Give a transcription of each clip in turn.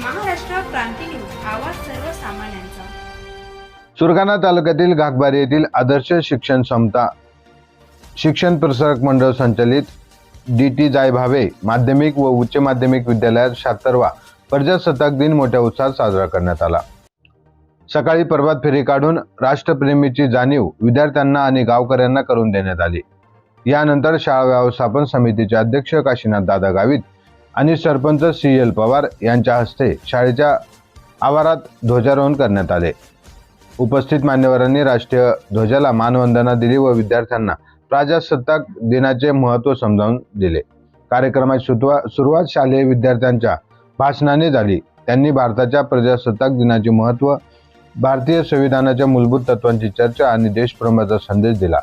क्रांती news आवाज सर्वसामान्यांचा. सुरगाणा तालुक्यातील घागबारी येथील आदर्श शिक्षण समता शिक्षण प्रसारक मंडळ संचलित डी टी जाय भावे माध्यमिक व उच्च माध्यमिक विद्यालयात शहात्तरवा प्रजासत्ताक दिन मोठ्या उत्साहात साजरा करण्यात आला. सकाळी प्रभात फेरी काढून राष्ट्रप्रेमीची जाणीव विद्यार्थ्यांना आणि गावकऱ्यांना करून देण्यात आली. यानंतर शाळा व्यवस्थापन समितीचे अध्यक्ष काशीनाथ दादा गावित आणि सरपंच सी एल पवार यांच्या हस्ते शाळेच्या आवारात ध्वजारोहण करण्यात आले. उपस्थित मान्यवरांनी राष्ट्रीय ध्वजाला मानवंदना दिली व विद्यार्थ्यांना प्रजासत्ताक दिनाचे महत्त्व समजावून दिले. कार्यक्रमाची सुतवा सुरुवात शालेय विद्यार्थ्यांच्या भाषणाने झाली. त्यांनी भारताच्या प्रजासत्ताक दिनाचे महत्त्व भारतीय संविधानाच्या मूलभूत तत्वांची चर्चा आणि देशप्रेमाचा संदेश दिला.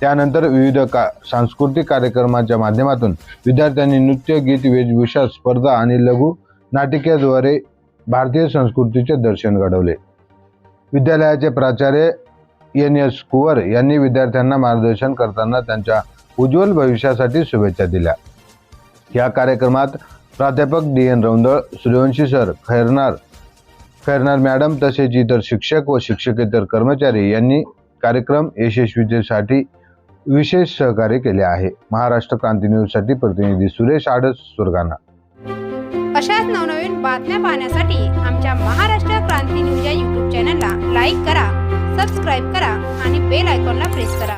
त्यानंतर विविध का सांस्कृतिक कार्यक्रमाच्या माध्यमातून विद्यार्थ्यांनी नृत्य गीत वेशभूषा स्पर्धा आणि लघु नाटिकेद्वारे भारतीय संस्कृतीचे दर्शन घडवले. विद्यालयाचे प्राचार्य एन एस कुवर यांनी विद्यार्थ्यांना मार्गदर्शन करताना त्यांच्या उज्ज्वल भविष्यासाठी शुभेच्छा दिल्या. या कार्यक्रमात प्राध्यापक D N Roundal Suryavanshi sir Khairnar Khairnar madam तसेच इतर शिक्षक व शिक्षकेतर कर्मचारी यांनी कार्यक्रम यशस्वीतेसाठी विशेष सहकार्य केले आहे. महाराष्ट्र क्रांती न्यूजसाठी प्रतिनिधी सुरेश आडस सुरगाणा अशाच नवनवीन बातम्या पाहण्यासाठी आमच्या महाराष्ट्र क्रांती न्यूज या युट्यूब चॅनलला लाईक करा सबस्क्राईब करा आणि बेल आयकॉनला प्रेस करा.